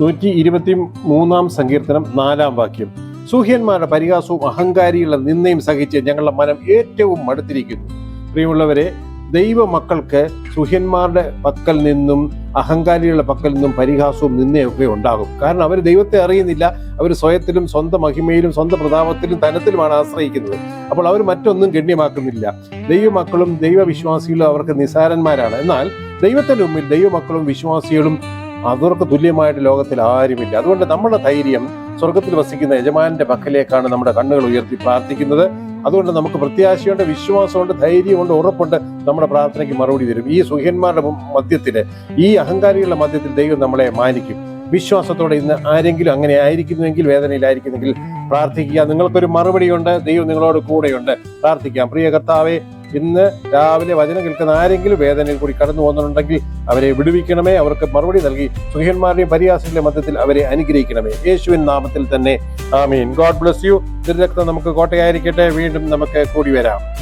നൂറ്റി ഇരുപത്തി മൂന്നാം സങ്കീർത്തനം നാലാം വാക്യം. സൂഹ്യന്മാരുടെ പരിഹാസവും അഹങ്കാരികളുടെ നിന്നയും സഹിച്ച് ഞങ്ങളുടെ മനം ഏറ്റവും മടുത്തിരിക്കുന്നു. പ്രിയമുള്ളവരെ ദൈവ മക്കൾക്ക് സുഹ്യന്മാരുടെ പക്കൽ നിന്നും അഹങ്കാരികളുടെ പക്കൽ നിന്നും പരിഹാസവും നിന്നയൊക്കെ ഉണ്ടാകും. കാരണം അവർ ദൈവത്തെ അറിയുന്നില്ല. അവർ സ്വയത്തിലും സ്വന്തം മഹിമയിലും സ്വന്തം പ്രതാപത്തിലും തനത്തിലുമാണ് ആശ്രയിക്കുന്നത്. അപ്പോൾ അവർ മറ്റൊന്നും ഗണ്യമാക്കുന്നില്ല. ദൈവമക്കളും ദൈവവിശ്വാസികളും അവർക്ക് നിസാരന്മാരാണ്. എന്നാൽ ദൈവത്തിന്റെ മുമ്പിൽ ദൈവമക്കളും വിശ്വാസികളും അവർക്ക് തുല്യമായിട്ട് ലോകത്തിൽ ആരുമില്ല. അതുകൊണ്ട് നമ്മുടെ ധൈര്യം സ്വർഗത്തിൽ വസിക്കുന്ന യജമാനന്റെ പക്കലേക്കാണ് നമ്മുടെ കണ്ണുകൾ ഉയർത്തി പ്രാർത്ഥിക്കുന്നത്. അതുകൊണ്ട് നമുക്ക് പ്രത്യാശയുണ്ട് വിശ്വാസമുണ്ട് ധൈര്യമുണ്ട് ഉറപ്പുണ്ട്. നമ്മുടെ പ്രാർത്ഥനയ്ക്ക് മറുപടി തരും. ഈ സുഹ്യന്മാരുടെ മധ്യത്തിൽ ഈ അഹങ്കാരികളുടെ മധ്യത്തിൽ ദൈവം നമ്മളെ മാനിക്കും. വിശ്വാസത്തോടെ ഇന്ന് ആരെങ്കിലും അങ്ങനെ ആയിരിക്കുന്നുവെങ്കിൽ വേദനയിലായിരിക്കുന്നെങ്കിൽ പ്രാർത്ഥിക്കുക. നിങ്ങൾക്കൊരു മറുപടിയുണ്ട് ദൈവം നിങ്ങളോട് കൂടെയുണ്ട്. പ്രാർത്ഥിക്കാം. പ്രിയ കർത്താവെ ഇന്ന് രാവിലെ വചനം കേൾക്കുന്ന ആരെങ്കിലും വേദനയിൽ കൂടി കടന്നു പോകുന്നുണ്ടെങ്കിൽ അവരെ വിടുവിക്കണമേ. അവർക്ക് മറുപടി നൽകി സുഖന്മാരുടെയും പരിഹാസങ്ങളുടെ മധ്യത്തിൽ അവരെ അനുഗ്രഹിക്കണമേ. യേശുവിൻ നാമത്തിൽ തന്നെ. ആമീൻ. God bless you. തിരുരക്തം നമുക്ക് കോട്ടയായിരിക്കട്ടെ. വീണ്ടും നമുക്ക് കൂടി വരാം.